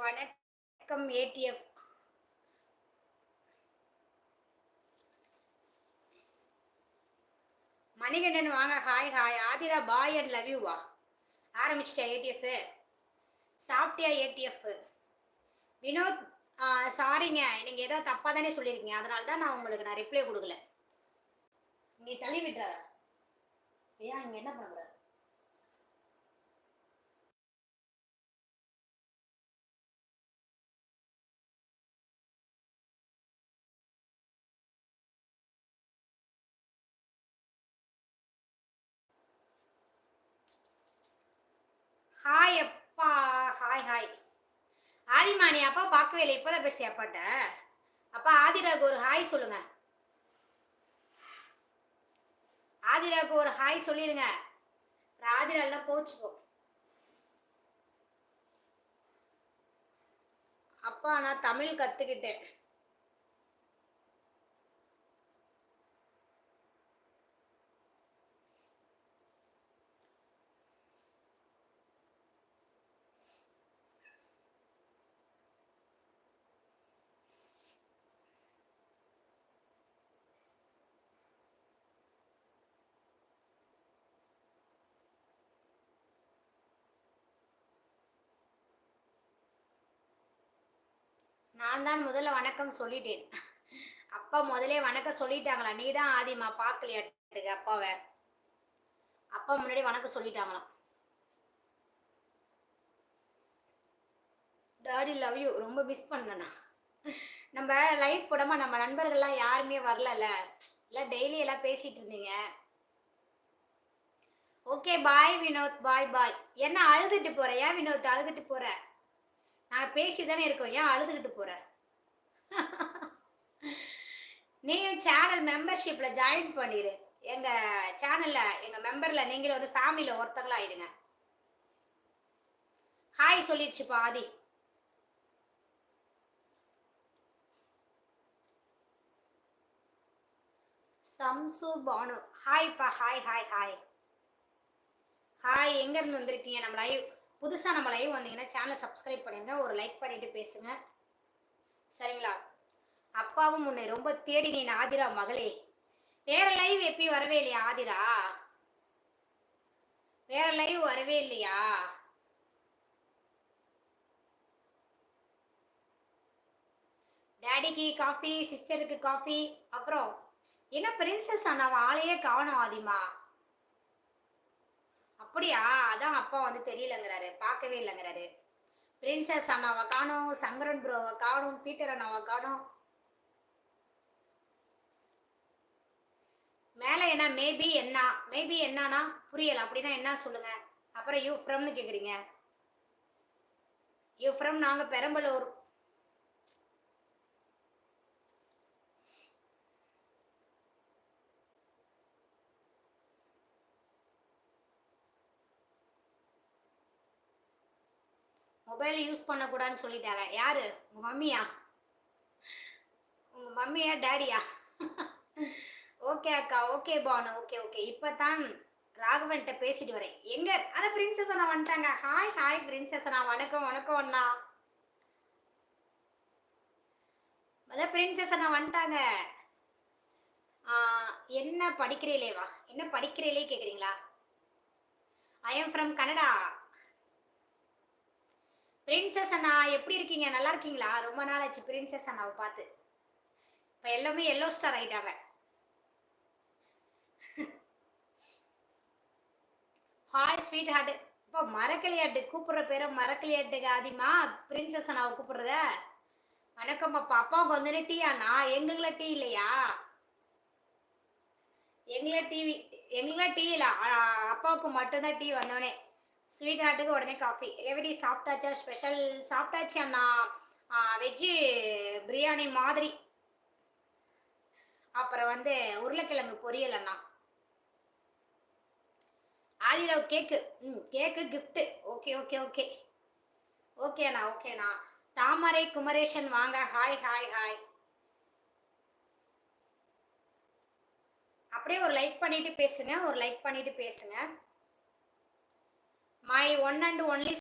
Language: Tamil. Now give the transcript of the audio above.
வணக்கம் ஏடிஎஃப் மணிகண்டன் வாங்க hi hi Aadhira bye and love you வா. ஆரம்பிச்சிட்டா ஏடிஎஃப் சாப்பிட்டியா ஏடிஎஃப் வினோத் சாரிங்க நீங்கள் ஏதோ தப்பாக தானே சொல்லியிருக்கீங்க. அதனால தான் நான் உங்களுக்கு நான் ரிப்ளை கொடுக்கல. நீ தள்ளி விட்டுற. ஏன் இங்கே என்ன பண்ணுற ஹாய் அப்பா ஹாய் ஹாய் ஆதிமா நீ அப்பா பார்க்கவே இல்லை இப்போ தான் பேசி அப்பாட்ட? அப்பா ஆதிராக்கு ஒரு ஹாய் சொல்லுங்க. ஆதிராக்கு ஒரு ஹாய் சொல்லிடுங்க ஆதிரா எல்லாம் அப்பா நான் தமிழ் கற்றுக்கிட்டேன் நான் தான் முதல்ல வணக்கம் சொல்லிட்டேன். அப்பா முதலே வணக்கம் சொல்லிட்டாங்களா நீ தான் ஆதிமா பார்க்கலையாட்டுக்கு அப்பாவை? அப்பா முன்னாடி வணக்கம் சொல்லிட்டாங்களாம். டாடி லவ் யூ ரொம்ப மிஸ் பண்ணேண்ணா நம்ம லைவ் போடாம நம்ம நண்பர்கள்லாம் யாருமே வரலல்ல. இல்லை டெய்லி எல்லாம் பேசிட்டு இருந்தீங்க. Okay bye Vinod. பாய் பாய் என்ன அழுதுட்டு போற? ஏன் வினோத் அழுதுட்டு போற? நான் பேசி தானே இருக்கோம். ஏன் அழுதுகிட்டு போற? நீயும் சேனல் மெம்பர்ஷிப்பில் ஜாயின் பண்ணிடு எங்கள் சேனலில் எங்கள் மெம்பரில் நீங்களும் வந்து ஃபேமிலியில் ஒருத்தங்களா ஆயிடுங்க ஹாய் சொல்லிடுச்சுப்பா ஆதி. சம்சு பானு. ஹாய்ப்பா ஹாய் ஹாய் ஹாய் ஹாய் எங்கேருந்து வந்திருக்கீங்க நம்ம லைவ் புதுசாக நம்ம லைவ் வந்தீங்கன்னா சேனலை சப்ஸ்கிரைப் பண்ணுங்கள் ஒரு லைக் பண்ணிவிட்டு பேசுங்க. சரிங்களா? அப்பாவும் உன்னை ரொம்ப தேடினேன் ஆதிரா மகளே. வேற லைவ் எப்பயும் வரவே இல்லையா ஆதிரா? வேற லைவ் வரவே இல்லையா? டேடிக்கு காஃபி சிஸ்டருக்கு காஃபி அப்புறம் என்ன பிரின்சஸ் அண்ணாவை ஆளையே காணும் ஆதிமா. அப்படியா? அதான் அப்பா வந்து தெரியலங்கிறாரு. பார்க்கவே இல்லைங்கிறாரு. பிரின்சஸ் அண்ணாவை காணும். சங்கரன் ப்ரோவை காணும். பீட்டர் அண்ணாவை காணும். மேலே என்ன? மேபி என்ன? மேபி என்னன்னா புரியல. அப்படின்னா என்ன சொல்லுங்க? அப்புறம் யூ ஃப்ரம்னு கேட்குறீங்க யூ ஃப்ரம் நாங்கள் பெரம்பலூர். மொபைல் யூஸ் பண்ணக்கூடாதுன்னு சொல்லிட்டாங்க. யார்? உங்கள் மம்மியா? உங்கள் மம்மியா டேடியா? ஓகே அக்கா ஓகே பானு ஓகே ஓகே. இப்போ தான் ராகவன்கிட்ட பேசிட்டு வரேன். எங்க? அத பிரின்சஸ் அண்ணா வந்துட்டாங்க. ஹாய் ஹாய் பிரின்சஸ் அண்ணா. வணக்கம் வணக்கம் அண்ணா. அதான் பிரின்சஸ் அண்ணா வந்துட்டாங்க. என்ன படிக்கிறீங்களேவா என்ன படிக்கிறீங்களே கேட்குறீங்களா I am from Canada princess அண்ணா எப்படி இருக்கீங்க? நல்லா இருக்கீங்களா? ரொம்ப நாள் ஆச்சு பிரின்சஸ் அண்ணாவை பார்த்து. இப்போ எல்லாமே எல்லோ ஸ்டார் ஆயிட்டாங்க. ஹாய் ஸ்வீட் ஹார்ட் இப்போ மரக்கலியாட்டு கூப்பிடுற பேரை மரக்கலியாட்டுக்கு ஆதிமா பிரின்சஸ் அண்ணாவை கூப்பிடுறத? வணக்கம் பாப்பா அப்பாவுக்கு வந்து டீ அண்ணா? எங்களுக்குலாம் டீ இல்லையா? எங்களை டிவி எங்களுக்குலாம் டீ இல்லை. அப்பாவுக்கு மட்டும்தான் டீ வந்தோடனே ஸ்வீட் ஹார்ட்டுக்கு உடனே காஃபி எவ்ரி சாப்பிட்டாச்சா? ஸ்பெஷல் சாப்பிட்டாச்சு அண்ணா. வெஜ்ஜு பிரியாணி மாதிரி. அப்புறம் வந்து உருளைக்கிழங்கு பொரியல் அண்ணா. ஆதிரவ் கேக்கு ம் cake gift okay okay okay ஓகேண்ணா ஓகேண்ணா தாமரை குமரேஷன் வாங்க. ஹாய் ஹாய் ஹாய் அப்படியே ஒரு லைக் பண்ணிட்டு பேசுங்க. ஒரு லைக் பண்ணிட்டு பேசுங்க. My one and only